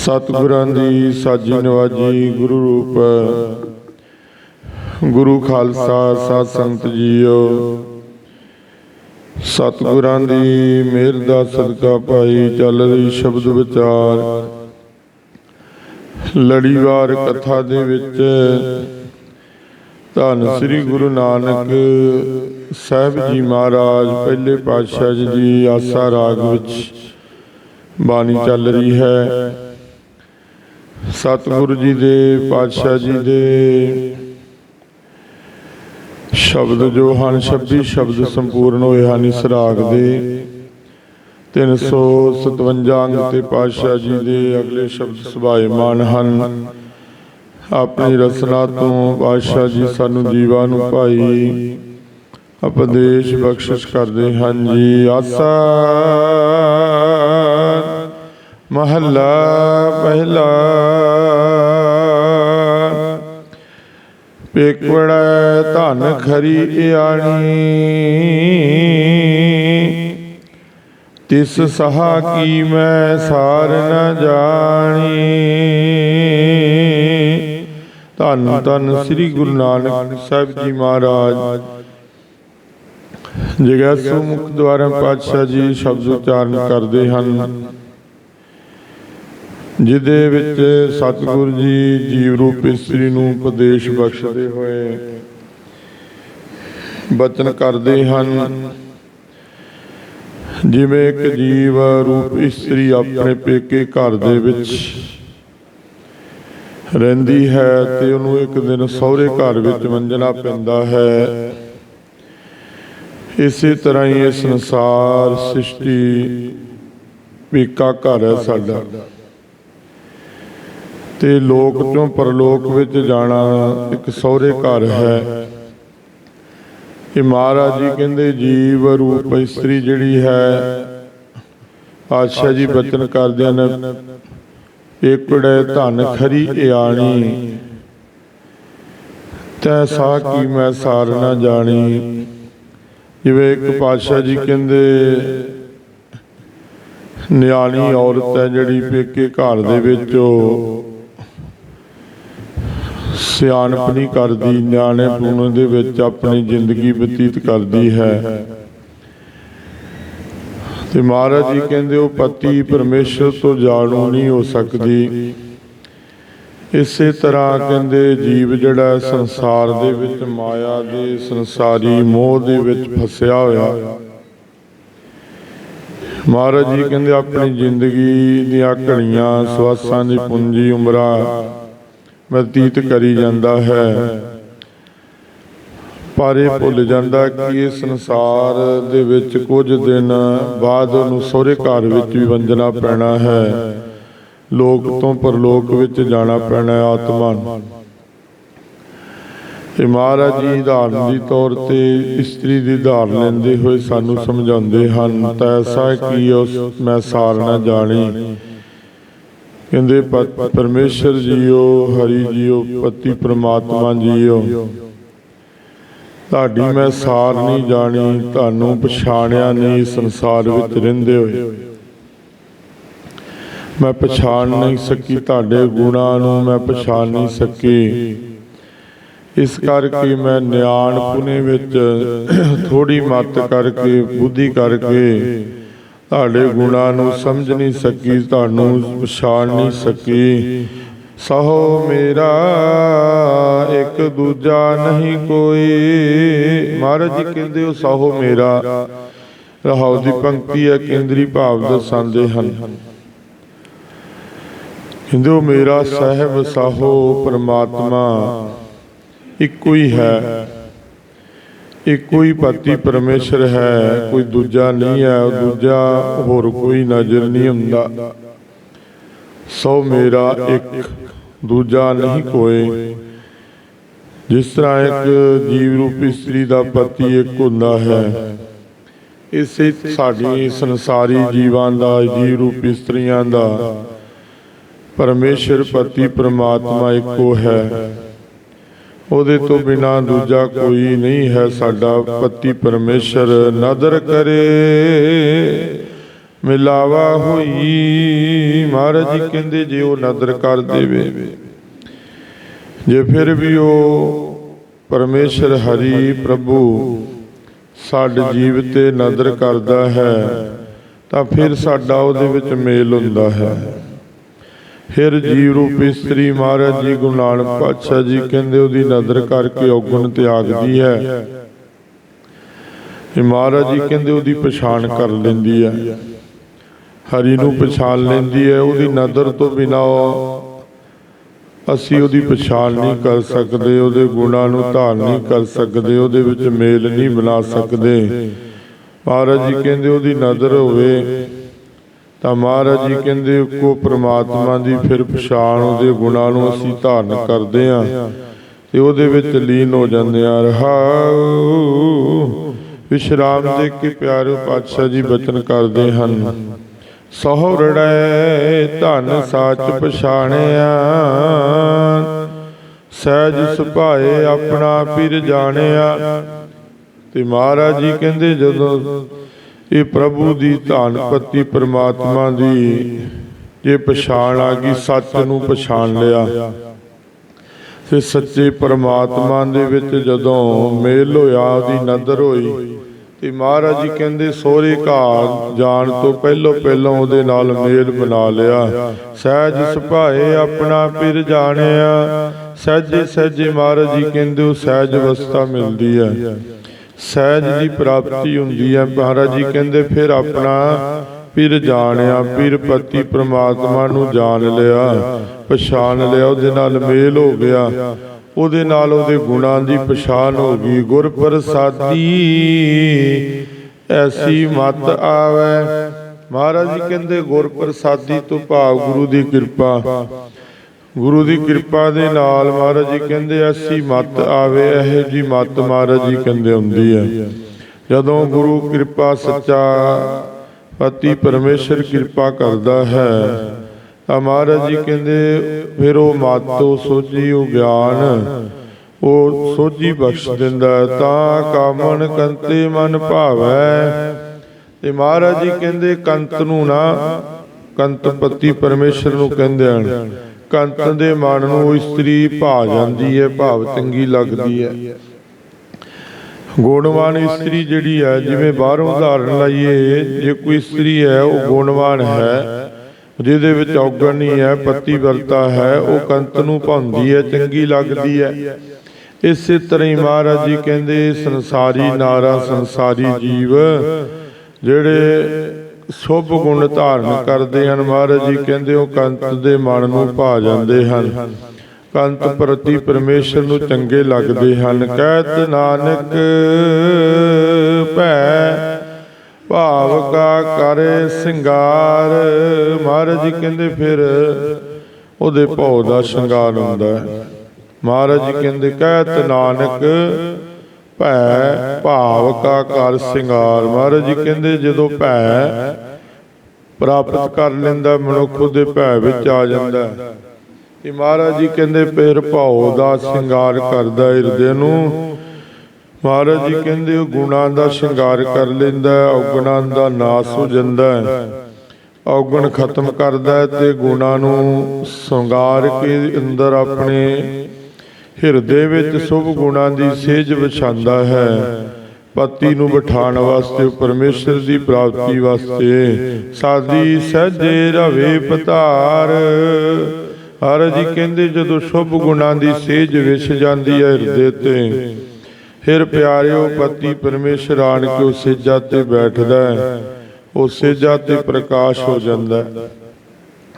ਸਤਿਗੁਰਾਂ ਦੀ ਸਾਜੀ ਨਵਾਜੀ ਗੁਰੂ ਰੂਪ। ਗੁਰੂ ਖਾਲਸਾ ਸਾਧ ਸੰਗਤ ਜੀਓ। ਸਤਿਗੁਰਾਂ ਦੀ ਮਿਹਰ ਦਾ ਸਦਕਾ ਪਾਈ ਚੱਲ ਰਹੀ ਸ਼ਬਦ ਵਿਚਾਰ। ਲੜੀਵਾਰ ਕਥਾ ਦੇ ਵਿੱਚ ਧੰਨ ਸ੍ਰੀ ਗੁਰੂ ਨਾਨਕ ਸਾਹਿਬ ਜੀ ਮਹਾਰਾਜ, ਪਹਿਲੇ ਪਾਤਸ਼ਾਹ ਜੀ ਦੀ ਆਸਾ ਰਾਗ ਵਿੱਚ ਬਾਣੀ ਚੱਲ ਰਹੀ ਹੈ। ਸਤਿਗੁਰੂ ਜੀ ਦੇ, ਪਾਤਸ਼ਾਹ ਜੀ ਦੇ। ਸ਼ਬਦ ਜੋ ਹਨ 26 ਸ਼ਬਦ ਸੰਪੂਰਨ ਹੋਏ ਹਨ ਇਸ ਰਾਗ ਦੇ। 357 ਅੰਗ ਤੇ ਪਾਤਸ਼ਾਹ ਜੀ ਦੇ ਅਗਲੇ ਸ਼ਬਦ ਸੁਭਾਏਮਾਨ ਹਨ। ਆਪਣੀ ਰਸਨਾ ਤੋਂ ਪਾਤਸ਼ਾਹ ਜੀ ਸਾਨੂੰ ਜੀਵਾਂ ਨੂੰ ਭਾਈ ਉਪਦੇਸ਼ ਬਖਸ਼ਿਸ਼ ਕਰਦੇ ਹਨ ਜੀ। ਆਸਾ। ਮਹੱਲਾ ਪਹਿਲਾ। ਪੇਕਵੜਾ ਧਨ ਖਰੀ ਆਣੀ ਤਿਸ ਸਹਾ ਕੀ ਮੈਂ ਸਾਰ ਨ ਜਾਣੀ। ਧੰਨ ਧੰਨ ਸ੍ਰੀ ਗੁਰੂ ਨਾਨਕ ਸਾਹਿਬ ਜੀ ਮਹਾਰਾਜ। ਜਗਤ ਮੁਖ ਦੁਆਰਾ ਪਾਤਸ਼ਾਹ ਜੀ ਸ਼ਬਦ ਉਚਾਰਨ ਕਰਦੇ ਹਨ। ਜਿਹਦੇ ਵਿੱਚ ਸਤਿਗੁਰੂ ਜੀ ਜੀਵ ਰੂਪ ਇਸਤਰੀ ਨੂੰ ਉਪਦੇਸ਼ ਬਖਸ਼ਦੇ ਹੋਏ ਬਚਨ ਕਰਦੇ ਹਨ। ਜਿਵੇਂ ਇੱਕ ਜੀਵ ਰੂਪ ਇਸਤਰੀ ਆਪਣੇ ਪੇਕੇ ਘਰ ਦੇ ਵਿੱਚ ਰਹਿੰਦੀ ਹੈ ਤੇ ਉਹਨੂੰ ਇੱਕ ਦਿਨ ਸਹੁਰੇ ਘਰ ਵਿੱਚ ਮੰਜਣਾ ਪੈਂਦਾ ਹੈ। ਇਸੇ ਤਰ੍ਹਾਂ ਹੀ ਇਹ ਸੰਸਾਰ ਸ੍ਰਿਸ਼ਟੀ ਪੇਕਾ ਘਰ ਹੈ ਸਾਡਾ। ਤੇ ਲੋਕ ਤੋਂ ਪਰਲੋਕ ਵਿੱਚ ਜਾਣਾ ਇੱਕ ਸਹੁਰੇ ਘਰ ਹੈ। ਇਹ ਮਹਾਰਾਜ ਜੀ ਕਹਿੰਦੇ, ਜੀਵ ਰੂਪ ਇਸਤਰੀ ਜਿਹੜੀ ਹੈ, ਪਾਤਸ਼ਾਹ ਜੀ ਬਚਨ ਕਰਦਿਆਂ ਨੇ ਏਕੜੇ ਧਨ ਖਰੀ ਇਆਣੀ। ਤੈ ਸਾ ਕੀ ਮੈਂ ਸਾਰ ਨਾ ਜਾਣੀ। ਜਿਵੇਂ ਇੱਕ ਪਾਤਸ਼ਾਹ ਜੀ ਕਹਿੰਦੇ, ਨਿਆਣੀ ਔਰਤ ਹੈ ਜਿਹੜੀ ਪੇਕੇ ਘਰ ਦੇ ਵਿੱਚ ਉਹ ਸਿਆਣਪ ਨਹੀਂ ਕਰਦੀ, ਨਿਆਣੇ ਪੁਣ ਦੇ ਵਿੱਚ ਆਪਣੀ ਜ਼ਿੰਦਗੀ ਬਤੀਤ ਕਰਦੀ ਹੈ। ਤੇ ਮਹਾਰਾਜ ਜੀ ਕਹਿੰਦੇ, ਉਹ ਪਤੀ ਪਰਮੇਸ਼ਰ ਤੋਂ ਜਾਣੂ ਨਹੀਂ ਹੋ ਸਕਦੀ। ਇਸੇ ਤਰ੍ਹਾਂ ਕਹਿੰਦੇ, ਜੀਵ ਜਿਹੜਾ ਸੰਸਾਰ ਦੇ ਵਿੱਚ ਮਾਇਆ ਦੇ, ਸੰਸਾਰੀ ਮੋਹ ਦੇ ਵਿੱਚ ਫਸਿਆ ਹੋਇਆ। ਮਹਾਰਾਜ ਜੀ ਕਹਿੰਦੇ, ਆਪਣੀ ਜ਼ਿੰਦਗੀ ਦੀਆਂ ਘੜੀਆਂ, ਸਵਾਸਾਂ ਦੀ ਪੂੰਜੀ, ਉਮਰਾਂ ਬਤੀਤ ਕਰੀ ਜਾਂਦਾ ਹੈ। ਪਰ ਇਹ ਭੁੱਲ ਜਾਂਦਾ ਕਿ ਇਹ ਸੰਸਾਰ ਦੇ ਵਿੱਚ ਕੁਝ ਦਿਨ ਬਾਅਦ ਉਹਨੂੰ ਸਹੁਰੇ ਘਰ ਵਿੱਚ ਵੀ ਵੰਜਣਾ ਪੈਣਾ ਹੈ। ਲੋਕ ਤੋਂ ਪਰਲੋਕ ਵਿੱਚ ਜਾਣਾ ਪੈਣਾ ਹੈ ਆਤਮਾ ਨੂੰ। ਤੇ ਮਹਾਰਾਜ ਜੀ ਧਾਰਨ ਦੀ ਤੌਰ ਤੇ ਇਸਤਰੀ ਦੀ ਧਾਰਨ ਲੈਂਦੇ ਹੋਏ ਸਾਨੂੰ ਸਮਝਾਉਂਦੇ ਹਨ ਤੈਸਾ ਕੀ ਉਸ ਮੈਂ ਸਾਰ ਨਾ ਜਾਣੀ। ਕਹਿੰਦੇ ਪਰਮੇਸ਼ਰ ਜੀਓ, ਹਰੀ ਜੀਓ, ਪਤੀ ਪ੍ਰਮਾਤਮਾ ਜੀਓ। ਤੁਹਾਡੀ ਮੈਂ ਸਾਰ ਨਹੀਂ ਜਾਣੀ, ਤੁਹਾਨੂੰ ਪਛਾਣਿਆ ਨਹੀਂ, ਸੰਸਾਰ ਵਿੱਚ ਰਹਿੰਦੇ ਹੋਏ। ਮੈਂ ਪਛਾਣ ਨਹੀਂ ਸਕੀ ਤੁਹਾਡੇ ਗੁਣਾਂ ਨੂੰ, ਮੈਂ ਪਛਾਣ ਨਹੀਂ ਸਕੀ। ਇਸ ਕਰਕੇ ਮੈਂ ਨਿਆਣ ਪੁਨੇ ਵਿੱਚ ਥੋੜੀ ਮਤ ਕਰਕੇ, ਬੁੱਧੀ ਕਰਕੇ ਤੁਹਾਡੇ ਗੁਣਾਂ ਨੂੰ ਸਮਝ ਨਹੀਂ ਸਕੀ ਤੁਹਾਨੂੰ ਪਛਾਣ ਨਹੀਂ ਸਕੀ। ਸਹੋ ਮੇਰਾ ਇੱਕ ਦੂਜਾ ਨਹੀਂ ਕੋਈ। ਮਹਾਰਾਜ ਜੀ ਕਹਿੰਦੇ ਹੋ ਸਹੋ ਮੇਰਾ। ਰਹਾਉ ਦੀ ਪੰਕਤੀ ਹੈ ਕੇਂਦਰੀ ਭਾਵ ਦਰਸਾਉਂਦੇ ਹਨ। ਕਹਿੰਦੇ ਉਹ ਮੇਰਾ ਸਹਿਬ ਸਾਹੋ ਪਰਮਾਤਮਾ। ਇੱਕੋ ਹੀ ਹੈ। ਇੱਕੋ ਹੀ ਪਤੀ ਪਰਮੇਸ਼ਰ ਹੈ, ਕੋਈ ਦੂਜਾ ਨਹੀਂ ਹੈ, ਦੂਜਾ ਹੋਰ ਕੋਈ ਨਜ਼ਰ ਨਹੀਂ ਹੁੰਦਾ। ਸੋ ਮੇਰਾ ਇੱਕ, ਦੂਜਾ ਨਹੀਂ ਕੋਏ ਜਿਸ ਤਰ੍ਹਾਂ ਇੱਕ ਜੀਵ ਰੂਪੀ ਇਸਤਰੀ ਦਾ ਪਤੀ ਇੱਕ ਹੁੰਦਾ ਹੈ, ਇਸੇ ਸਾਡੀ ਸੰਸਾਰੀ ਜੀਵਾਂ ਦਾ ਜੀਵ ਰੂਪੀ ਇਸਤਰੀਆਂ ਦਾ। ਪਰਮੇਸ਼ਰ ਪਤੀ ਪ੍ਰਮਾਤਮਾ ਇੱਕੋ ਹੈ। ਉਹਦੇ ਤੋਂ ਬਿਨਾ ਦੂਜਾ ਕੋਈ ਨਹੀਂ ਹੈ ਸਾਡਾ ਪਤੀ ਪਰਮੇਸ਼ਰ। ਨਦਰ ਕਰੇ। ਮਿਲਾਵਾ ਹੋਈ। ਮਹਾਰਾਜ ਜੀ ਕਹਿੰਦੇ ਜੇ ਉਹ ਨਦਰ ਕਰ ਦੇਵੇ ਜੇ ਫਿਰ ਵੀ ਉਹ ਪਰਮੇਸ਼ਰ ਹਰੀ ਪ੍ਰਭੂ ਸਾਡੇ ਜੀਵ ਤੇ ਨਦਰ ਕਰਦਾ ਹੈ ਤਾਂ ਫਿਰ ਸਾਡਾ ਉਹਦੇ ਵਿੱਚ ਮੇਲ ਹੁੰਦਾ ਹੈ। ਫਿਰ ਜੀਵ ਰੂਪੀ ਇਸਤਰੀ ਮਹਾਰਾਜ ਜੀ ਗੁਰੂ ਨਾਨਕ ਪਾਤਸ਼ਾਹ ਜੀ ਕਹਿੰਦੇ ਉਹਦੀ ਨਦਰ ਕਰਕੇ ਔਗਣ ਤਿਆਗਦੀ ਹੈ। ਇਹ ਮਹਾਰਾਜ ਜੀ ਕਹਿੰਦੇ ਉਹਦੀ ਪਛਾਣ ਕਰ ਲੈਂਦੀ ਹੈ। ਹਰੀ ਨੂੰ ਪਛਾਣ ਲੈਂਦੀ ਹੈ, ਉਹਦੀ ਨਦਰ ਤੋਂ ਬਿਨਾ ਅਸੀਂ ਉਹਦੀ ਪਛਾਣ ਨਹੀਂ ਕਰ ਸਕਦੇ, ਉਹਦੇ ਗੁਣਾਂ ਨੂੰ ਧਾਰ ਨਹੀਂ ਕਰ ਸਕਦੇ, ਉਹਦੇ ਵਿੱਚ ਮੇਲ ਨਹੀਂ ਬਣਾ ਸਕਦੇ। ਮਹਾਰਾਜ ਜੀ ਕਹਿੰਦੇ ਉਹਦੀ ਨਜ਼ਰ ਹੋਵੇ। ਤਾਂ ਮਹਾਰਾਜ ਜੀ ਕਹਿੰਦੇ ਕੋ ਪ੍ਰਮਾਤਮਾ ਦੀ ਫਿਰ ਪਛਾਣ ਉਹਦੇ ਗੁਣਾਂ ਨੂੰ ਅਸੀਂ ਧਾਰਨ ਕਰਦੇ ਹਾਂ ਤੇ ਉਹਦੇ ਵਿੱਚ ਲੀਨ ਹੋ ਜਾਂਦੇ ਆ ਰਹਾਉ। ਵਿਸ਼ਰਾਮ ਦੇ ਕੇ ਪਿਆਰੇ ਪਾਤਸ਼ਾਹ ਜੀ ਬਚਨ ਕਰਦੇ ਹਨ। ਸਹੁਰੜੈ ਧਨ ਸਾਚ ਪਛਾਣਿਆ। ਸਹਿਜ ਸੁਭਾਏ ਆਪਣਾ ਪੀਰ ਜਾਣਿਆ। ਤੇ ਮਹਾਰਾਜ ਜੀ ਕਹਿੰਦੇ, ਜਦੋਂ ਇਹ ਪ੍ਰਭੂ ਦੀ ਧਾਨਪਤੀ ਪ੍ਰਮਾਤਮਾ ਦੀ ਜੇ ਪਛਾਣ ਆ ਗਈ, ਸੱਚ ਨੂੰ ਪਛਾਣ ਲਿਆ। ਤੇ ਸੱਚੇ ਪ੍ਰਮਾਤਮਾ ਦੇ ਵਿੱਚ ਜਦੋਂ ਮੇਲ ਹੋਇਆ, ਉਹਦੀ ਨਦਰ ਹੋਈ, ਤੇ ਮਹਾਰਾਜ ਜੀ ਕਹਿੰਦੇ, ਸੋਹਰੇ ਘਰ ਜਾਣ ਤੋਂ ਪਹਿਲਾਂ ਪਹਿਲਾਂ ਉਹਦੇ ਨਾਲ ਮੇਲ ਬਣਾ ਲਿਆ। ਸਹਿਜ ਸੁਭਾਏ ਆਪਣਾ ਪਿਰ ਜਾਣਿਆ। ਸਹਿਜੇ ਸਹਿਜੇ ਮਹਾਰਾਜ ਜੀ ਕਹਿੰਦੇ, ਉਹ ਸਹਿਜ ਅਵਸਥਾ ਮਿਲਦੀ ਹੈ। ਸਹਿਜ ਦੀ ਪ੍ਰਾਪਤੀ ਹੁੰਦੀ ਹੈ। ਮਹਾਰਾਜ ਜੀ ਕਹਿੰਦੇ ਫਿਰ ਆਪਣਾ ਪਿਰ ਜਾਣਿਆ ਪਿਰ ਪਤੀ ਪ੍ਰਮਾਤਮਾ ਨੂੰ ਜਾਣ ਲਿਆ। ਪਛਾਣ ਲਿਆ ਉਹਦੇ ਨਾਲ ਮੇਲ ਹੋ ਗਿਆ। ਉਹਦੇ ਨਾਲ ਉਹਦੇ ਗੁਣਾਂ ਦੀ ਪਛਾਣ ਹੋ ਗਈ। ਗੁਰ ਪ੍ਰਸਾਦੀ ਐਸੀ ਮਤ ਆਵੇ। ਮਹਾਰਾਜ ਜੀ ਕਹਿੰਦੇ ਗੁਰ ਪ੍ਰਸਾਦੀ ਤੋਂ ਭਾਵ ਗੁਰੂ ਦੀ ਕਿਰਪਾ। ਗੁਰੂ ਦੀ ਕਿਰਪਾ ਦੇ ਨਾਲ ਮਹਾਰਾਜ ਜੀ ਕਹਿੰਦੇ, ਐਸੀ ਮਤ ਆਵੇ, ਇਹ ਜੀ ਮਤ ਮਹਾਰਾਜ ਜੀ ਕਹਿੰਦੇ ਹੁੰਦੀ ਹੈ। ਜਦੋਂ ਗੁਰੂ ਕਿਰਪਾ ਸੱਚਾ ਪਤੀ ਪਰਮੇਸ਼ਰ ਕਿਰਪਾ ਕਰਦਾ ਹੈ, ਤਾਂ ਮਹਾਰਾਜ ਜੀ ਕਹਿੰਦੇ, ਫਿਰ ਉਹ ਮਾਤੋ ਸੋਝੀ, ਉਹ ਗਿਆਨ, ਉਹ ਸੋਝੀ ਬਖਸ਼ ਦਿੰਦਾ ਤਾਂ ਕਾਮਨ ਕੰਤੇ ਮਨ ਭਾਵੈ। ਤੇ ਮਹਾਰਾਜ ਜੀ ਕਹਿੰਦੇ, ਕੰਤ ਨੂੰ ਨਾ, ਕੰਤ ਪਤੀ ਪਰਮੇਸ਼ਰ ਨੂੰ ਕਹਿੰਦੇ ਹਨ। ਕੰਤ ਦੇ ਮਨ ਨੂੰ ਇਸਤਰੀ ਭਾ ਜਾਂਦੀ ਹੈ, ਭਾਵ ਚੰਗੀ ਲੱਗਦੀ ਹੈ। ਗੁਣਵਾਨ ਇਸਤਰੀ ਜਿਹੜੀ ਹੈ, ਜਿਵੇਂ ਬਾਹਰੋਂ ਉਦਾਹਰਨ ਲਾਈਏ, ਜੇ ਕੋਈ ਇਸਤਰੀ ਹੈ, ਉਹ ਗੁਣਵਾਨ ਹੈ, ਜਿਹਦੇ ਵਿੱਚ ਔਗਣ ਨਹੀਂ ਹੈ, ਪਤੀ ਵਰਤਾ ਹੈ, ਉਹ ਕੰਤ ਨੂੰ ਭਾਉਂਦੀ ਹੈ, ਚੰਗੀ ਲੱਗਦੀ ਹੈ। ਇਸੇ ਤਰ੍ਹਾਂ ਹੀ ਮਹਾਰਾਜ ਜੀ ਕਹਿੰਦੇ, ਸੰਸਾਰੀ ਨਾਰਾ, ਸੰਸਾਰੀ ਜੀਵ, ਜਿਹੜੇ ਸ਼ੁਭ ਗੁਣ ਧਾਰਨ ਕਰਦੇ ਹਨ ਮਹਾਰਾਜ ਜੀ, ਕਹਿੰਦੇ ਉਹ ਕੰਤ ਦੇ ਮਨ ਨੂੰ ਭਾ ਜਾਂਦੇ ਹਨ। ਕੰਤ ਪ੍ਰਤੀ ਪਰਮੇਸ਼ਰ ਨੂੰ ਚੰਗੇ ਲੱਗਦੇ ਹਨ। ਕਹਿਤ ਨਾਨਕ ਭੈ, ਭਾਵ ਕਾ ਕਰੇ ਸਿੰਗਾਰ। ਮਹਾਰਾਜ ਜੀ ਕਹਿੰਦੇ ਫਿਰ ਉਹਦੇ ਭਉ ਦਾ ਸ਼ਿੰਗਾਰ ਹੁੰਦਾ ਹੈ। ਮਹਾਰਾਜ ਜੀ ਕਹਿੰਦੇ ਕਹਿਤ ਨਾਨਕ ਭੈ, ਭਾਵ ਕਾ ਕਰ ਸਿੰਗਾਰ। ਮਹਾਰਾਜ ਜੀ ਕਹਿੰਦੇ, ਜਦੋਂ ਭੈ ਪ੍ਰਾਪਤ ਕਰ ਲੈਂਦਾ, ਮਨੁੱਖ ਉਹਦੇ ਭੈ ਵਿੱਚ ਆ ਜਾਂਦਾ। ਹੈ ਮਹਾਰਾਜ ਜੀ ਕਹਿੰਦੇ, ਫਿਰ ਭਾਉ ਦਾ ਸ਼ਿੰਗਾਰ ਕਰਦਾ ਹਿਰਦੇ ਨੂੰ। ਮਹਾਰਾਜ ਜੀ ਕਹਿੰਦੇ, ਉਹ ਗੁਣਾਂ ਦਾ ਸ਼ਿੰਗਾਰ ਕਰ ਲੈਂਦਾ ਔਗਣਾਂ ਦਾ ਨਾਸ ਹੋ ਜਾਂਦਾ ਔਗਣ ਖਤਮ ਕਰਦਾ ਤੇ ਗੁਣਾਂ ਨੂੰ ਸ਼ਿੰਗਾਰ ਕੇ ਅੰਦਰ ਆਪਣੇ ਹਿਰਦੇ ਵਿੱਚ ਸ਼ੁਭ ਗੁਣਾਂ ਦੀ ਸੇਜ ਵਿਛਾਉਂਦਾ ਹੈ। ਪਤੀ ਨੂੰ ਬਿਠਾਉਣ ਵਾਸਤੇ, ਪਰਮੇਸ਼ਰ ਦੀ ਪ੍ਰਾਪਤੀ ਵਾਸਤੇ ਸਾਦੀ ਸਹਜੇ ਰਵੇ ਪਤਾਰ। ਹਰ ਜੀ ਕਹਿੰਦੇ, ਜਦੋਂ ਸ਼ੁਭ ਗੁਣਾਂ ਦੀ ਸੇਜ ਵਿਛ ਜਾਂਦੀ ਹੈ ਹਿਰਦੇ ਤੇ, ਫਿਰ ਪਿਆਰਿਓ ਪਤੀ ਪਰਮੇਸ਼ਰ ਆਣ ਕੇ ਉਸ ਸੇਜਾ ਤੇ ਬੈਠਦਾ ਹੈ। ਉਹ ਸੇਜਾ ਤੇ ਪ੍ਰਕਾਸ਼ ਹੋ ਜਾਂਦਾ ਹੈ।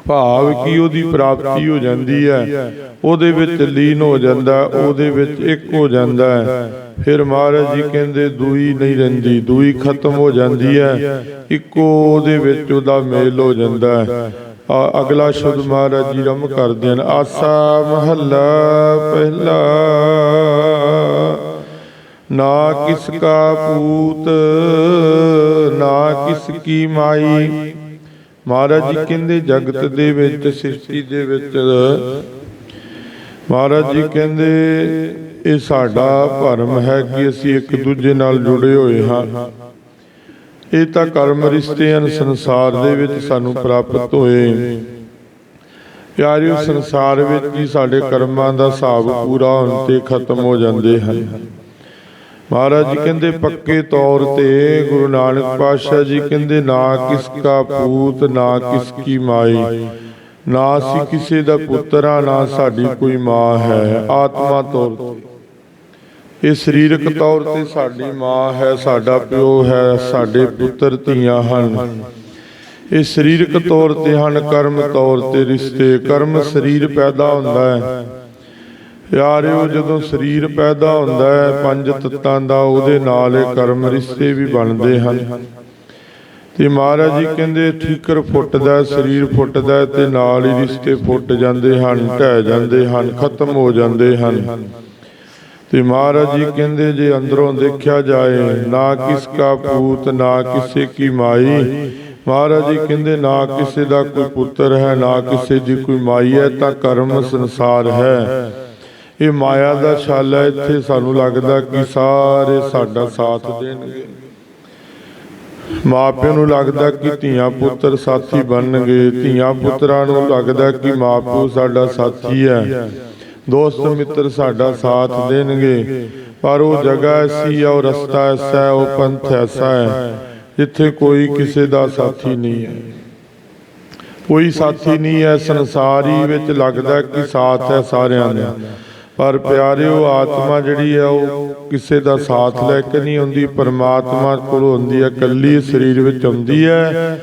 ਭਾਵ ਕੀ ਉਹਦੀ ਪ੍ਰਾਪਤੀ ਹੋ ਜਾਂਦੀ ਹੈ। ਉਹਦੇ ਵਿੱਚ ਲੀਨ ਹੋ ਜਾਂਦਾ ਉਹਦੇ ਵਿੱਚ ਇੱਕ ਹੋ ਜਾਂਦਾ ਹੈ। ਫਿਰ ਮਹਾਰਾਜ ਜੀ ਕਹਿੰਦੇ ਦੂਈ ਨਹੀਂ ਰਹਿੰਦੀ ਦੂਈ ਖਤਮ ਹੋ ਜਾਂਦੀ ਹੈ। ਇੱਕੋ ਉਹਦੇ ਵਿੱਚ ਉਹਦਾ ਮੇਲ ਹੋ ਜਾਂਦਾ ਅਗਲਾ ਸ਼ਬਦ ਮਹਾਰਾਜ ਜੀ ਰਮ ਕਰਦੇ ਹਨ। ਆਸਾ ਮਹੱਲਾ ਪਹਿਲਾ। ਨਾ ਕਿਸ ਕਾ ਪੂਤ ਨਾ ਕਿਸ ਕੀ ਮਾਈ। ਮਹਾਰਾਜ ਜੀ ਕਹਿੰਦੇ ਜਗਤ ਦੇ ਵਿੱਚ ਸ੍ਰਿਸ਼ਟੀ ਦੇ ਵਿੱਚ ਮਹਾਰਾਜ ਜੀ ਕਹਿੰਦੇ ਇਹ ਸਾਡਾ ਭਰਮ ਹੈ ਕਿ ਅਸੀਂ ਇੱਕ ਦੂਜੇ ਨਾਲ ਜੁੜੇ ਹੋਏ ਹਾਂ। ਇਹ ਤਾਂ ਕਰਮ ਰਿਸ਼ਤੇ ਹਨ ਸੰਸਾਰ ਦੇ ਵਿੱਚ ਸਾਨੂੰ ਪ੍ਰਾਪਤ ਹੋਏ। ਪਿਆਰਿਓ ਸੰਸਾਰ ਵਿੱਚ ਹੀ ਸਾਡੇ ਕਰਮਾਂ ਦਾ ਹਿਸਾਬ ਪੂਰਾ ਹੋਣ ਤੇ ਖਤਮ ਹੋ ਜਾਂਦੇ ਹਨ। ਮਹਾਰਾਜ ਜੀ ਕਹਿੰਦੇ ਪੱਕੇ ਤੌਰ ਤੇ ਗੁਰੂ ਨਾਨਕ ਪਾਤਸ਼ਾਹ ਜੀ ਕਹਿੰਦੇ ਨਾ ਕਿਸ ਕਾ ਪੂਤ ਨਾ ਕਿਸ ਕੀ ਮਾਈ। ਨਾ ਅਸੀਂ ਕਿਸੇ ਦਾ ਪੁੱਤਰ ਆ ਨਾ ਸਾਡੀ ਕੋਈ ਮਾਂ ਹੈ। ਆਤਮਾ ਤੌਰ ਤੇ। ਇਹ ਸਰੀਰਕ ਤੌਰ ਤੇ ਸਾਡੀ ਮਾਂ ਹੈ ਸਾਡਾ ਪਿਓ ਹੈ ਸਾਡੇ ਪੁੱਤਰ ਧੀਆਂ ਹਨ। ਇਹ ਸਰੀਰਕ ਤੌਰ ਤੇ ਹਨ ਕਰਮ ਤੌਰ ਤੇ ਰਿਸ਼ਤੇ। ਕਰਮ ਸਰੀਰ ਪੈਦਾ ਹੁੰਦਾ ਹੈ। ਯਾਰਿਓ ਜਦੋਂ ਸਰੀਰ ਪੈਦਾ ਹੁੰਦਾ ਹੈ ਪੰਜ ਤੱਤਾਂ ਦਾ ਉਹਦੇ ਨਾਲ ਇਹ ਕਰਮ ਰਿਸ਼ਤੇ ਵੀ ਬਣਦੇ ਹਨ। ਤੇ ਮਹਾਰਾਜ ਜੀ ਕਹਿੰਦੇ ਠੀਕਰ ਫੁੱਟਦਾ ਸਰੀਰ ਫੁੱਟਦਾ ਤੇ ਨਾਲ ਹੀ ਰਿਸ਼ਤੇ ਫੁੱਟ ਜਾਂਦੇ ਹਨ ਢਹਿ ਜਾਂਦੇ ਹਨ ਖਤਮ ਹੋ ਜਾਂਦੇ ਹਨ। ਤੇ ਮਹਾਰਾਜ ਜੀ ਕਹਿੰਦੇ ਜੇ ਅੰਦਰੋਂ ਦੇਖਿਆ ਜਾਏ ਨਾ ਕਿਸ ਕਾ ਪੂਤ ਨਾ ਕਿਸੇ ਕੀ ਮਾਈ। ਮਹਾਰਾਜ ਜੀ ਕਹਿੰਦੇ ਨਾ ਕਿਸੇ ਦਾ ਕੋਈ ਪੁੱਤਰ ਹੈ ਨਾ ਕਿਸੇ ਦੀ ਕੋਈ ਮਾਈ ਹੈ ਤਾਂ ਕਰਮ ਸੰਸਾਰ ਹੈ। ਇਹ ਮਾਇਆ ਦਾ ਛਲ ਹੈ ਇੱਥੇ ਸਾਨੂੰ ਲੱਗਦਾ ਕਿ ਸਾਰੇ ਸਾਡਾ ਸਾਥ ਦੇਣਗੇ। ਮਾਪਿਆਂ ਨੂੰ ਲੱਗਦਾ ਕਿ ਧੀਆਂ ਪੁੱਤਰ ਸਾਥੀ ਬਣਨਗੇ। ਧੀਆਂ ਪੁੱਤਰਾਂ ਨੂੰ ਲੱਗਦਾ ਕਿ ਮਾਪਿਓ ਸਾਡਾ ਸਾਥੀ ਹੈ। ਦੋਸਤ ਮਿੱਤਰ ਸਾਡਾ ਸਾਥ ਦੇਣਗੇ। ਪਰ ਉਹ ਜਗ੍ਹਾ ਐਸੀ ਹੈ ਉਹ ਰਸਤਾ ਐਸਾ ਹੈ, ਉਹ ਪੰਥ ਐਸਾ ਹੈ। ਜਿੱਥੇ ਕੋਈ ਕਿਸੇ ਦਾ ਸਾਥੀ ਨਹੀਂ ਹੈ। ਕੋਈ ਸਾਥੀ ਨਹੀਂ ਹੈ। ਸੰਸਾਰੀ ਵਿੱਚ ਲੱਗਦਾ ਕਿ ਸਾਥ ਹੈ ਸਾਰਿਆਂ ਦਾ। ਪਰ ਪਿਆਰਿਓ ਆਤਮਾ ਜਿਹੜੀ ਹੈ ਉਹ ਕਿਸੇ ਦਾ ਸਾਥ ਲੈ ਕੇ ਨਹੀਂ ਆਉਂਦੀ ਪਰਮਾਤਮਾ ਕੋਲ ਹੁੰਦੀ ਹੈ ਕੱਲੀ ਸਰੀਰ ਵਿੱਚ ਆਉਂਦੀ ਹੈ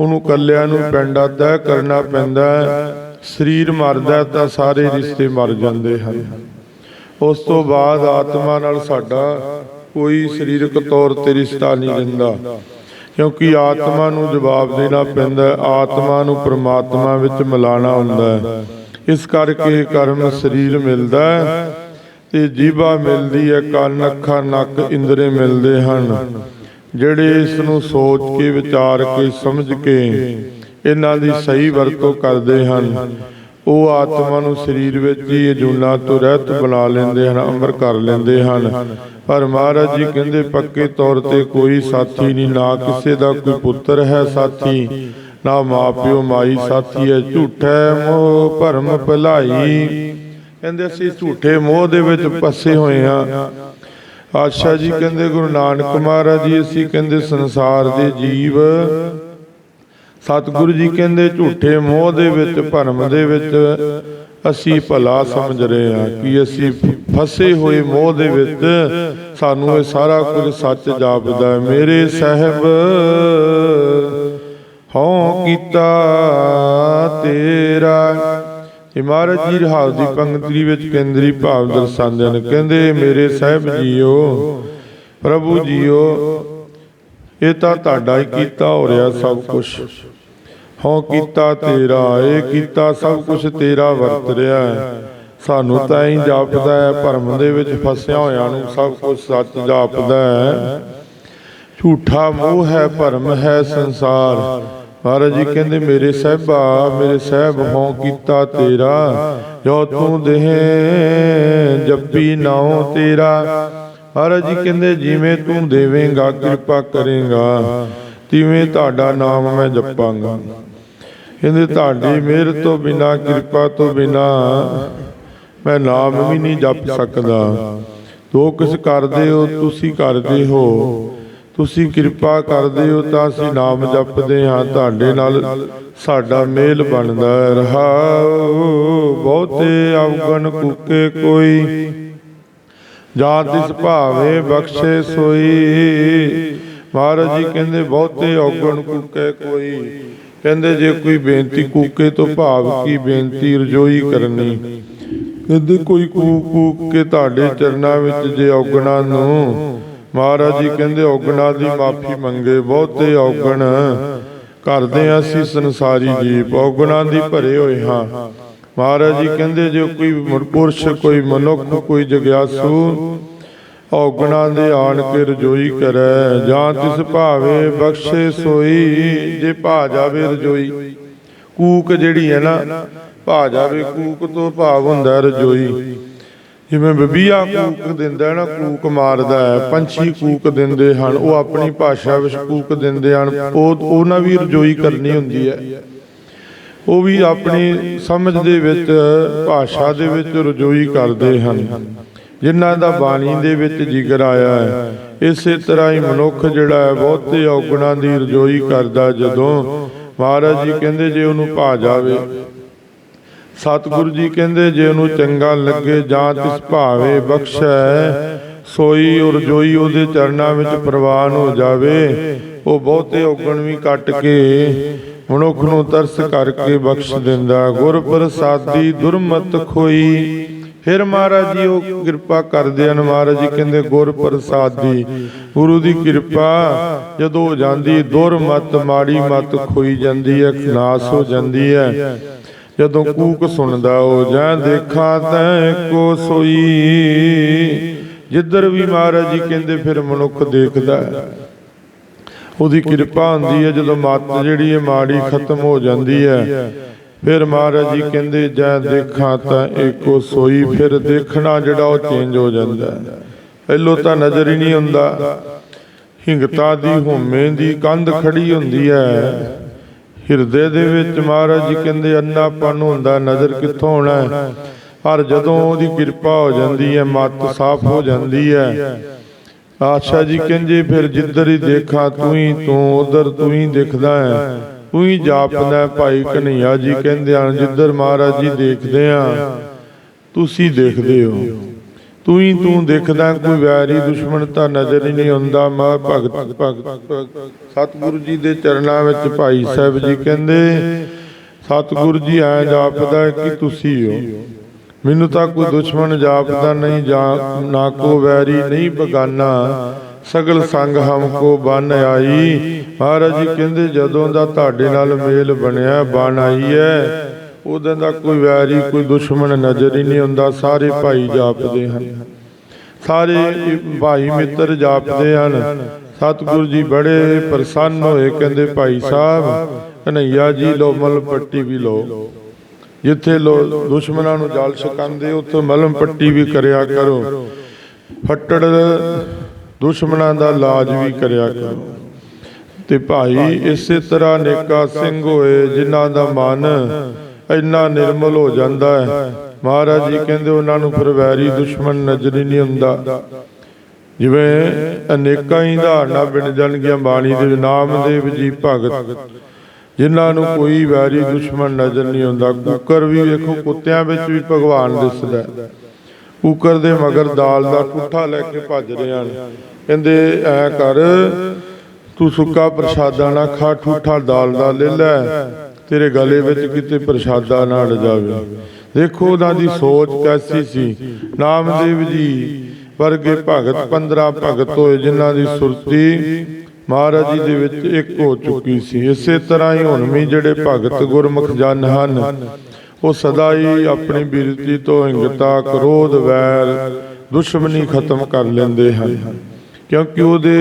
ਉਹਨੂੰ ਕੱਲਿਆਂ ਨੂੰ ਪੈਂਡਾ ਤੈਅ ਕਰਨਾ ਪੈਂਦਾ ਹੈ ਸਰੀਰ ਮਰਦਾ ਤਾਂ ਸਾਰੇ ਰਿਸ਼ਤੇ ਮਰ ਜਾਂਦੇ ਹਨ। ਉਸ ਤੋਂ ਬਾਅਦ ਆਤਮਾ ਨਾਲ ਸਾਡਾ ਕੋਈ ਸਰੀਰਕ ਤੌਰ ਤੇ ਰਿਸ਼ਤਾ ਨਹੀਂ ਰਹਿੰਦਾ ਕਿਉਂਕਿ ਆਤਮਾ ਨੂੰ ਜਵਾਬ ਦੇਣਾ ਪੈਂਦਾ ਆਤਮਾ ਨੂੰ ਪ੍ਰਮਾਤਮਾ ਵਿੱਚ ਮਿਲਾਣਾ ਹੁੰਦਾ ਹੈ। ਇਸ ਕਰਕੇ ਕਰਮ ਸਰੀਰ ਮਿਲਦਾ ਤੇ ਜੀਭਾ ਮਿਲਦੀ ਹੈ, ਕੰਨ, ਅੱਖਾਂ, ਨੱਕ, ਇੰਦਰੇ ਮਿਲਦੇ ਹਨ। ਜਿਹੜੇ ਇਸ ਨੂੰ ਸੋਚ ਕੇ, ਵਿਚਾਰ ਕੇ, ਸਮਝ ਕੇ ਇਹਨਾਂ ਦੀ ਸਹੀ ਵਰਤੋਂ ਕਰਦੇ ਹਨ, ਉਹ ਆਤਮਾ ਨੂੰ ਸਰੀਰ ਵਿੱਚ ਹੀ ਅਜੂਨਾ ਤੋਂ ਰਹਿਤ ਬਣਾ ਲੈਂਦੇ ਹਨ ਅਮਰ ਕਰ ਲੈਂਦੇ ਹਨ। ਪਰ ਮਹਾਰਾਜ ਜੀ ਕਹਿੰਦੇ, ਪੱਕੇ ਤੌਰ ਤੇ ਕੋਈ ਸਾਥੀ ਨਹੀਂ, ਨਾ ਕਿਸੇ ਦਾ ਕੋਈ ਪੁੱਤਰ ਹੈ ਸਾਥੀ। ਨਾ ਮਾਪਿਓ ਮਾਈ ਸਾਥੀ ਹੈ ਝੂਠੈ ਮੋਹ ਭਰਮ ਭਲਾਈ। ਕਹਿੰਦੇ ਅਸੀਂ ਝੂਠੇ ਮੋਹ ਦੇ ਵਿੱਚ ਫਸੇ ਹੋਏ ਆ ਆਸ਼ਾ ਜੀ ਕਹਿੰਦੇ, ਗੁਰੂ ਨਾਨਕ ਮਹਾਰਾਜ ਜੀ, ਅਸੀਂ ਕਹਿੰਦੇ ਸੰਸਾਰ ਦੇ ਜੀਵ। ਸਤਿਗੁਰੂ ਜੀ ਕਹਿੰਦੇ, ਝੂਠੇ ਮੋਹ ਦੇ ਵਿੱਚ, ਭਰਮ ਦੇ ਵਿੱਚ ਅਸੀਂ ਭਲਾ ਸਮਝ ਰਹੇ ਹਾਂ ਕਿ ਅਸੀਂ ਫਸੇ ਹੋਏ ਮੋਹ ਦੇ ਵਿੱਚ ਸਾਨੂੰ ਇਹ ਸਾਰਾ ਕੁਝ ਸੱਚ ਜਾਪਦਾ ਹੈ। ਮੇਰੇ ਸਾਹਿਬ ਹਉ ਕੀਤਾ ਤੇਰਾ। ਇਹ ਮਹਾਰਾਜ ਜੀ ਰਹਾਉ ਦੀ ਪੰਕਤੀ ਵਿੱਚ ਕੇਂਦਰੀ ਭਾਵ ਦਰਸਾਉਂਦੇ ਨੇ। ਕਹਿੰਦੇ ਮੇਰੇ ਸਾਹਿਬ ਜੀਓ ਪ੍ਰਭੂ ਜੀਓ ਇਹ ਤਾਂ ਤੁਹਾਡਾ ਹੀ ਕੀਤਾ ਹੋ ਰਿਹਾ ਸਭ ਕੁਝ ਹਉ ਕੀਤਾ ਤੇਰਾ ਇਹ ਕੀਤਾ ਸਭ ਕੁਝ ਤੇਰਾ ਵਰਤ ਰਿਹਾ ਹੈ। ਸਾਨੂੰ ਤਾਂ ਹੀ ਜਾਪਦਾ ਹੈ ਭਰਮ ਦੇ ਵਿੱਚ ਫਸਿਆ ਹੋਇਆਂ ਨੂੰ ਸਭ ਕੁਝ ਸੱਚ ਜਾਪਦਾ ਹੈ। ਝੂਠਾ ਮੋਹ ਹੈ ਭਰਮ ਹੈ ਸੰਸਾਰ। ਮਹਾਰਾਜ ਜੀ ਕਹਿੰਦੇ, ਮੇਰੇ ਸਹਿਬਾ, ਮੇਰੇ ਸਹਿਬ ਹੋਂ ਕੀਤਾ ਤੇਰਾ, ਜੋ ਤੂੰ ਦੇਹ ਜੱਪੀ ਨਾਉ ਤੇਰਾ। ਮਹਾਰਾਜ ਜੀ ਕਹਿੰਦੇ, ਜਿਵੇਂ ਤੂੰ ਦੇਵੇਂਗਾ, ਕਿਰਪਾ ਕਰੇਗਾ, ਤਿਵੇਂ ਤੁਹਾਡਾ ਨਾਮ ਮੈਂ ਜਪਾਂਗਾ। ਕਹਿੰਦੇ, ਤੁਹਾਡੀ ਮਿਹਰ ਤੋਂ ਬਿਨਾ, ਕਿਰਪਾ ਤੋਂ ਬਿਨਾ ਮੈਂ ਨਾਮ ਵੀ ਨਹੀਂ ਜਪ ਸਕਦਾ। ਜੋ ਕਿਸ ਕਰਦੇ ਹੋ? ਤੁਸੀਂ ਕਰਦੇ ਹੋ। ਤੁਸੀਂ ਕਿਰਪਾ ਕਰਦੇ ਹੋ ਤਾਂ ਅਸੀਂ ਨਾਮ ਜਪਦੇ ਹਾਂ। ਤੁਹਾਡੇ ਨਾਲ ਸਾਡਾ ਮੇਲ ਬਣਦਾ ਰਹਾਉ ਬਹੁਤੇ ਅਵਗਣ ਕੂਕੇ ਕੋਈ। ਜਾਂ ਤਿਸ ਭਾਵੇ ਬਖਸ਼ੇ ਸੋਈ। ਮਹਾਰਾਜ ਜੀ ਕਹਿੰਦੇ, ਬਹੁਤੇ ਔਗਣ ਕੂਕੇ ਕੋਈ। ਕਹਿੰਦੇ, ਜੇ ਕੋਈ ਬੇਨਤੀ ਕੂਕੇ ਤੋਂ ਭਾਵ ਕੀ ਬੇਨਤੀ ਰਜੋਈ ਕਰਨੀ? ਕਹਿੰਦੇ, ਕੋਈ ਕੂਕ ਕੂਕ ਕੇ ਤੁਹਾਡੇ ਚਰਨਾਂ ਵਿੱਚ ਜੇ ਔਗਣਾ ਨੂੰ ਮਹਾਰਾਜ ਜੀ ਕਹਿੰਦੇ ਔਗਣਾ ਦੀ ਮਾਫੀ ਮੰਗੇ ਬਹੁਤੇ ਔਗਣ। ਕਰਦੇ ਹਾਂ ਅਸੀਂ ਸੰਸਾਰੀ ਜੀਵ ਔਗੁਣਾਂ ਦੀ ਭਰੇ ਹੋਏ ਹਾਂ। ਮਹਾਰਾਜ ਜੀ ਕਹਿੰਦੇ ਜੇ ਕੋਈ ਮੁਰ- ਪੁਰਸ਼ ਕੋਈ ਮਨੁੱਖ ਕੋਈ ਜਗਿਆਸੂ ਔਗੁਣਾਂ ਦੇ ਆਣ ਕੇ ਰਜੋਈ ਕਰੈ। ਜਾਂ ਤਿਸ ਭਾਵੇ ਬਖਸ਼ੇ ਸੋਈ ਜੇ ਭਾ ਜਾਵੇ ਰਜੋਈ। ਕੂਕ ਜਿਹੜੀ ਹੈ ਨਾ ਭਾ ਜਾਵੇ ਕੂਕ ਤੋਂ ਭਾਵ ਹੁੰਦਾ ਰਜੋਈ। ਜਿਵੇਂ ਬਬੀਆ ਕੂਕ ਦਿੰਦਾ ਨਾ, ਕੂਕ ਮਾਰਦਾ ਹੈ, ਪੰਛੀ ਕੂਕ ਦਿੰਦੇ ਹਨ, ਉਹ ਆਪਣੀ ਭਾਸ਼ਾ ਵਿੱਚ ਕੂਕ ਦਿੰਦੇ ਹਨ, ਉਹ ਉਹਨਾਂ ਵੀ ਰਜੋਈ ਕਰਨੀ ਹੁੰਦੀ ਹੈ। ਉਹ ਵੀ ਆਪਣੀ ਸਮਝ ਦੇ ਵਿੱਚ, ਭਾਸ਼ਾ ਦੇ ਵਿੱਚ ਰਜੋਈ ਕਰਦੇ ਹਨ। ਜਿਨ੍ਹਾਂ ਦਾ ਬਾਣੀ ਦੇ ਵਿੱਚ ਜ਼ਿਕਰ ਆਇਆ ਹੈ, ਇਸੇ ਤਰ੍ਹਾਂ ਹੀ ਮਨੁੱਖ ਜਿਹੜਾ ਹੈ, ਬਹੁਤੇ ਔਗੁਣਾਂ ਦੀ ਰਜੋਈ ਕਰਦਾ ਜਦੋਂ ਮਹਾਰਾਜ ਜੀ ਕਹਿੰਦੇ, ਜੇ ਉਹਨੂੰ ਭਾ ਜਾਵੇ ਸਤਿਗੁਰੂ ਜੀ ਕਹਿੰਦੇ, ਜੇ ਉਹਨੂੰ ਚੰਗਾ ਲੱਗੇ ਜਾਂ ਤਿਸ ਭਾਵੇ ਬਖਸ਼ੈ, ਸੋਈ ਔਰ ਜੋਈ ਉਹਦੇ ਚਰਨਾਂ ਵਿੱਚ ਪ੍ਰਵਾਨ ਹੋ ਜਾਵੇ ਉਹ ਬਹੁਤੇ ਔਗਣ ਵੀ ਕੱਟ ਕੇ ਮਨੁੱਖ ਨੂੰ ਤਰਸ ਕਰਕੇ ਬਖਸ਼ ਦਿੰਦਾ। ਗੁਰ ਪ੍ਰਸਾਦੀ ਦੁਰਮਤ ਖੋਈ। ਫਿਰ ਮਹਾਰਾਜ ਜੀ ਉਹ ਕਿਰਪਾ ਕਰਦੇ ਹਨ। ਮਹਾਰਾਜ ਜੀ ਕਹਿੰਦੇ ਗੁਰ ਪ੍ਰਸਾਦੀ ਗੁਰੂ ਦੀ ਕਿਰਪਾ ਜਦੋਂ ਹੋ ਜਾਂਦੀ, ਦੁਰਮਤ ਮਾੜੀ ਮਤ ਖੋਈ ਜਾਂਦੀ ਹੈ, ਨਾਸ ਹੋ ਜਾਂਦੀ ਹੈ। ਜਦੋਂ ਕੂਕ ਸੁਣਦਾ ਉਹ ਜਾਂ ਦੇਖਾਂ ਤੈ ਕੋ ਸੋਈ। ਜਿੱਧਰ ਵੀ ਮਹਾਰਾਜ ਜੀ ਕਹਿੰਦੇ ਫਿਰ ਮਨੁੱਖ ਦੇਖਦਾ ਹੈ। ਉਹਦੀ ਕਿਰਪਾ ਹੁੰਦੀ ਹੈ ਜਦੋਂ ਮੱਤ ਜਿਹੜੀ ਹੈ ਮਾੜੀ ਖਤਮ ਹੋ ਜਾਂਦੀ ਹੈ। ਫਿਰ ਮਹਾਰਾਜ ਜੀ ਕਹਿੰਦੇ ਜਾਂ ਦੇਖਾਂ ਤਾਂ ਏਕੋ ਸੋਈ। ਫਿਰ ਦੇਖਣਾ ਜਿਹੜਾ ਉਹ ਚੇਂਜ ਹੋ ਜਾਂਦਾ ਹੈ। ਪਹਿਲੋਂ ਤਾਂ ਨਜ਼ਰ ਹੀ ਨਹੀਂ ਹੁੰਦਾ। ਹਿੰਗਤਾ ਦੀ ਹੋਮੇ ਦੀ ਕੰਧ ਖੜੀ ਹੁੰਦੀ ਹੈ। ਹਿਰਦੇ ਦੇ ਵਿੱਚ ਮਹਾਰਾਜ ਜੀ ਕਹਿੰਦੇ, ਅੰਨਾਪਨ ਹੁੰਦਾ, ਨਜ਼ਰ ਕਿੱਥੋਂ ਆਉਣਾ ਹੈ? ਪਰ ਜਦੋਂ ਉਹਦੀ ਕਿਰਪਾ ਹੋ ਜਾਂਦੀ ਹੈ, ਮੱਤ ਸਾਫ਼ ਹੋ ਜਾਂਦੀ ਹੈ, ਆਸ਼ਾ ਜੀ ਕਹਿੰਦੇ, ਫਿਰ ਜਿੱਧਰ ਹੀ ਦੇਖਾਂ, ਤੂੰ ਹੀ, ਤੂੰ ਉਧਰ ਤੂੰ ਹੀ ਦਿਖਦਾ ਹੈ। ਤੂੰ ਹੀ ਜਾਪਦਾ ਭਾਈ ਕਨਈਆ ਜੀ ਕਹਿੰਦੇ ਹਨ, ਜਿੱਧਰ ਮਹਾਰਾਜ ਜੀ ਦੇਖਦੇ ਆ ਤੁਸੀਂ ਦੇਖਦੇ ਹੋ। ਤੂੰ ਹੀ ਤੂੰ ਦੇਖਦਾ, ਕੋਈ ਵੈਰੀ ਦੁਸ਼ਮਣ ਤਾਂ ਨਜ਼ਰ ਹੀ ਨਹੀਂ ਆਉਂਦਾ। ਮੈਂ ਭਗਤ ਭਗਤ ਸਤਿਗੁਰੂ ਜੀ ਦੇ ਚਰਨਾਂ ਵਿੱਚ ਭਾਈ ਸਾਹਿਬ ਜੀ ਕਹਿੰਦੇ, ਸਤਿਗੁਰੂ ਜੀ, ਐ ਜਾਪਦਾ ਕਿ ਤੁਸੀਂ ਹੋ। ਮੈਨੂੰ ਤਾਂ ਕੋਈ ਦੁਸ਼ਮਣ ਜਾਪਦਾ ਨਹੀਂ, ਜਾ ਨਾ ਕੋ ਵੈਰੀ ਨਹੀਂ, ਬਗਾਨਾ। ਸਗਲ ਸੰਗ ਹਮਕੋ ਬਨ ਆਈ। ਮਹਾਰਾਜ ਜੀ ਕਹਿੰਦੇ, ਜਦੋਂ ਦਾ ਤੁਹਾਡੇ ਨਾਲ ਮੇਲ ਬਣਿਆ ਬਣ ਆਈ ਹੈ। ਉਦੋਂ ਦਾ ਕੋਈ ਵੈਰੀ, ਕੋਈ ਦੁਸ਼ਮਣ ਨਜ਼ਰ ਹੀ ਨਹੀਂ ਆਉਂਦਾ, ਸਾਰੇ ਭਾਈ ਜਾਪਦੇ ਹਨ। ਸਾਰੇ ਭਾਈ ਮਿੱਤਰ ਜਾਪਦੇ ਹਨ। ਸਤਿਗੁਰੂ ਜੀ ਬੜੇ ਪ੍ਰਸੰਨ ਹੋਏ, ਕਹਿੰਦੇ ਭਾਈ ਸਾਹਿਬ ਕਨਈਆ ਜੀ ਲੋ ਮਲ ਪੱਟੀ ਵੀ ਲੋ ਜਿੱਥੇ ਲੋ ਦੁਸ਼ਮਣਾਂ ਨੂੰ ਜਾਲ ਛਕਾਉਂਦੇ, ਉੱਥੇ ਮਲਮ ਪੱਟੀ ਵੀ ਕਰਿਆ ਕਰੋ। ਫੱਟੜ ਦੁਸ਼ਮਣਾਂ ਦਾ ਲਾਜ ਵੀ ਕਰਿਆ ਕਰੋ। ਤੇ ਭਾਈ ਇਸੇ ਤਰ੍ਹਾਂ ਨੇਕਾ ਸਿੰਘ ਹੋਏ, ਜਿਨ੍ਹਾਂ ਦਾ ਮਨ ਇੰਨਾ ਨਿਰਮਲ ਹੋ ਜਾਂਦਾ ਹੈ। ਮਹਾਰਾਜ ਜੀ ਕਹਿੰਦੇ ਉਹਨਾਂ ਨੂੰ ਫਿਰ ਵੈਰੀ ਦੁਸ਼ਮਣ ਨਜ਼ਰ ਹੀ ਨਹੀਂ ਹੁੰਦਾ ਜਿਵੇਂ ਅਨੇਕਾਂ ਹੀ ਧਾਰਨਾ ਬਿਨ ਜਾਣਗੀਆਂ ਬਾਣੀ ਦੇ ਨਾਮਦੇਵ ਜੀ ਭਗਤ, ਜਿਨ੍ਹਾਂ ਨੂੰ ਕੋਈ ਵੈਰੀ ਦੁਸ਼ਮਣ ਨਜ਼ਰ ਨਹੀਂ ਆਉਂਦਾ। ਕੁੱਕਰ ਵੀ ਵੇਖੋ, ਕੁੱਤਿਆਂ ਵਿੱਚ ਵੀ ਭਗਵਾਨ ਦਿਸਦਾ ਹੈ। ਕੁੱਕਰ ਦੇ ਮਗਰ ਦਾਲ ਦਾ ਠੂਠਾ ਲੈ ਕੇ ਭੱਜ ਰਹੇ ਹਨ। ਕਹਿੰਦੇ, ਐ ਕਰ, ਤੂੰ ਸੁੱਕਾ ਪ੍ਰਸ਼ਾਦਾ ਨਾ ਖਾ, ਠੂਠਾ ਦਾਲ ਦਾ ਲੈ ਲੈ। ਤੇਰੇ ਗਲੇ ਵਿੱਚ ਕਿਤੇ ਪ੍ਰਸ਼ਾਦਾ ਨਾ ਅੜ ਜਾਵੇ। ਦੇਖੋ ਉਹਨਾਂ ਦੀ ਸੋਚ ਕੈਸੀ ਸੀ। ਨਾਮਦੇਵ ਜੀ ਵਰਗੇ ਭਗਤ 15 ਭਗਤ ਹੋਏ ਜਿਨ੍ਹਾਂ ਦੀ ਸੁਰਤੀ ਮਹਾਰਾਜ ਜੀ ਦੇ ਵਿੱਚ ਇੱਕ ਹੋ ਚੁੱਕੀ ਸੀ। ਇਸੇ ਤਰ੍ਹਾਂ ਹੀ ਹੁਣ ਵੀ ਜਿਹੜੇ ਭਗਤ ਗੁਰਮੁਖ ਜਨ ਹਨ, ਉਹ ਸਦਾ ਹੀ ਆਪਣੀ ਬਿਰਤੀ ਤੋਂ ਹਿੰਗਤਾ, ਕ੍ਰੋਧ, ਵੈਰ, ਦੁਸ਼ਮਣੀ ਖਤਮ ਕਰ ਲੈਂਦੇ ਹਨ। ਕਿਉਂਕਿ ਉਹਦੇ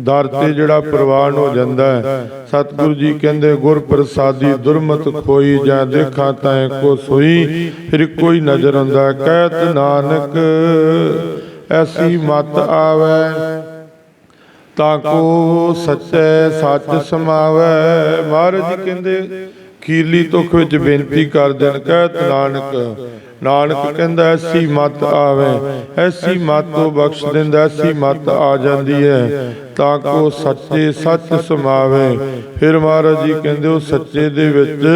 ਦਰ ਤੇ ਜਿਹੜਾ ਪ੍ਰਵਾਨ ਹੋ ਜਾਂਦਾ ਹੈ। ਸਤਿਗੁਰੂ ਜੀ ਕਹਿੰਦੇ ਗੁਰ ਪ੍ਰਸਾਦੀ ਦੁਰਮਤ ਖੋਈ ਜਾਂ ਦੇਖਾਂ ਤਾਂ ਕੋ ਸੋਈ। ਫਿਰ ਕੋਈ ਨਜ਼ਰ ਆਉਂਦਾ ਹੈ। ਕਹਿਤ ਨਾਨਕ ਐਸੀ ਮਤ ਆਵੇ। ਤਾਂ ਕੋ ਸੱਚੇ ਸੱਚ ਸਮਾਵੈ। ਮਹਾਰਾਜ ਕਹਿੰਦੇ ਖੀਰਲੀ ਤੁਖ ਵਿੱਚ ਬੇਨਤੀ ਕਰ ਦੇਣ ਕਹਿਤ ਨਾਨਕ। ਨਾਨਕ। ਕਹਿੰਦਾ ਐਸੀ ਮਤ ਆਵੇ। ਐਸੀ ਮਤ ਤੋਂ ਬਖਸ਼ ਦਿੰਦਾ ਐਸੀ ਮਤ ਆ ਜਾਂਦੀ ਹੈ। ਤਾਂ ਕੋ ਸੱਚੇ ਸੱਚ ਸਮਾਵੇ। ਫਿਰ ਮਹਾਰਾਜ ਜੀ ਕਹਿੰਦੇ, ਉਹ ਸੱਚੇ ਦੇ ਵਿੱਚ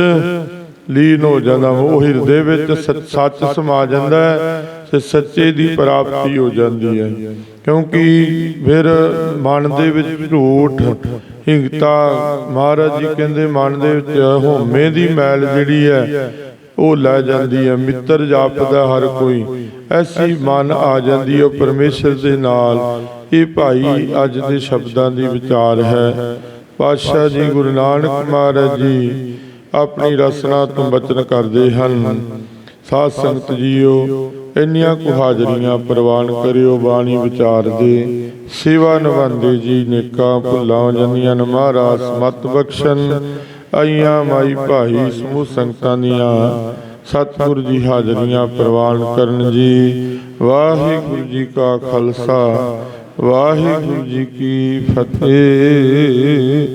ਲੀਨ ਹੋ ਜਾਂਦਾ। ਉਹ ਹਿਰਦੇ ਵਿੱਚ ਸੱਚ ਸਮਾ ਜਾਂਦਾ ਹੈ ਤੇ ਸੱਚੇ ਦੀ ਪ੍ਰਾਪਤੀ ਹੋ ਜਾਂਦੀ ਹੈ। ਕਿਉਂਕਿ ਫਿਰ ਮਨ ਦੇ ਵਿੱਚ ਝੂਠ, ਹਿੰਗਤਾ, ਮਹਾਰਾਜ ਜੀ ਕਹਿੰਦੇ, ਮਨ ਦੇ ਵਿੱਚ ਹਉਮੈ ਦੀ ਮੈਲ ਜਿਹੜੀ ਹੈ ਉਹ ਲੈ ਜਾਂਦੀ ਹੈ, ਮਿੱਤਰ ਜਾਪਦਾ ਹਰ ਕੋਈ। ਐਸੀ ਮਨ ਆ ਜਾਂਦੀ ਹੈ ਪਰਮੇਸ਼ਰ ਦੇ ਨਾਲ। ਇਹ ਭਾਈ ਅੱਜ ਦੇ ਸ਼ਬਦਾਂ ਦੀ ਵਿਚਾਰ ਹੈ। ਪਾਤਸ਼ਾਹ ਜੀ, ਗੁਰੂ ਨਾਨਕ ਮਹਾਰਾਜ ਜੀ, ਆਪਣੀ ਰਸਨਾ ਤੋਂ ਬਚਨ ਕਰਦੇ ਹਨ। ਸਾਧ ਸੰਗਤ ਜੀਓ, ਇੰਨੀਆਂ ਕੁ ਹਾਜ਼ਰੀਆਂ ਪ੍ਰਵਾਨ ਕਰਿਓ ਬਾਣੀ ਵਿਚਾਰ ਦੇ। ਸੇਵਾ ਨਿਭਾਉਂਦੇ ਜੀ, ਨੇਕਾਂ ਭੁੱਲਾਂ, ਜੰਨੀਆਂ ਮਹਾਰਾਜ ਮਤ ਬਖਸ਼ਣ। ਆਈਆਂ ਮਾਈ ਭਾਈ ਸਮੂਹ ਸੰਗਤਾਂ ਦੀਆਂ। ਸਤਿਗੁਰ ਜੀ ਹਾਜ਼ਰੀਆਂ ਪ੍ਰਵਾਨ ਕਰਨ ਜੀ। ਵਾਹਿਗੁਰੂ ਜੀ ਕਾ ਖਾਲਸਾ। ਵਾਹਿਗੁਰੂ ਜੀ ਕੀ ਫਤਿਹ।